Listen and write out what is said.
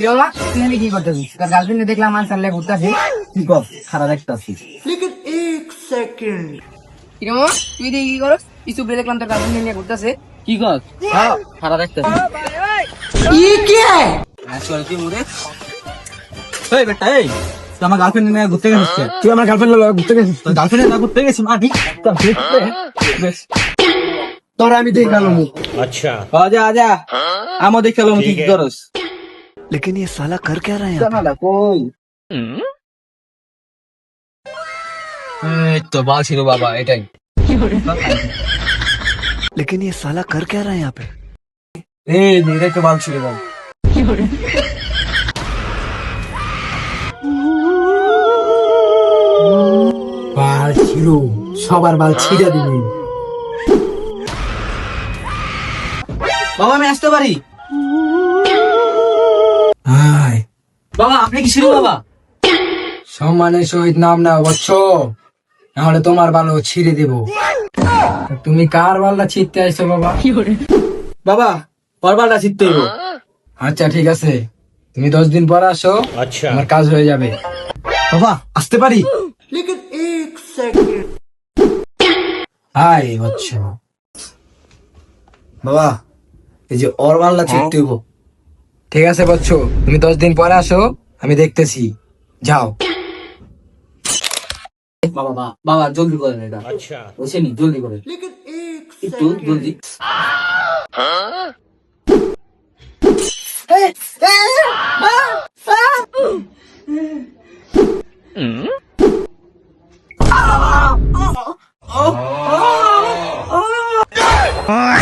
আমি কি করতেছিস তোর গার্লফ্রেন্ডে দেখলাম আনসার লেগে ঘুরতেছি কি কর? খারাপ তুই দেখি কি করস? কিছু বের দেখলাম তোর গার্লফ্রেন্ড নিয়ে ঘুরতেছে। কি কর? হ্যাঁ। খারাপ একটা আসলে তুই মুরে এই বেটা এই। তুই আমার গার্লফ্রেন্ড নিয়ে ঘুরতে গেছিস কে? তুই আমার গার্লফ্রেন্ড ঘুরতে গেছিস তোর গার্লফ্রেন্ড নিয়ে ঘুরতে গেছিস তোর আমি দেখে গেলাম আজা আজা। আমও দেখে এলাম কি করস? लेकिन ये साला कर क्या रहा है यहाँ? জানালা কই এই তো বাল ছিল বাবা এটাই लेकिन ये साला कर क्या रहा है यहाँ पे এই রে তো বাল ছিল বাবা বাল ছিল সবার বাল ছিঁড়ে দিবি বাবা আমি আসতে পারি আপনি কি ছিল বাবা? সম্মানের সহিত নাম না বচ্চ নাহলে তোমার বালো ছিঁড়ে দেব। তুমি কার বাল্লা ছিঁড়তে আসছো বাবা? বাবা পরবারটা জিততে হইব। আচ্ছা ঠিক আছে। তুমি দশ দিন পর আসো আচ্ছা। আমার কাজ হয়ে যাবে। বাবা আসতে পারি? হাই বচ্চ বাবা এই যে ওর বাল্লা হইব। ঠিক আছে বচ্চ তুমি দশ দিন পরে আসো আমি দেখতেছি। যাও। বাবা বাবা বাবা জলদি করেন এটা। আচ্ছা। বুঝছে জলদি করেন একটু জলদি। Oh!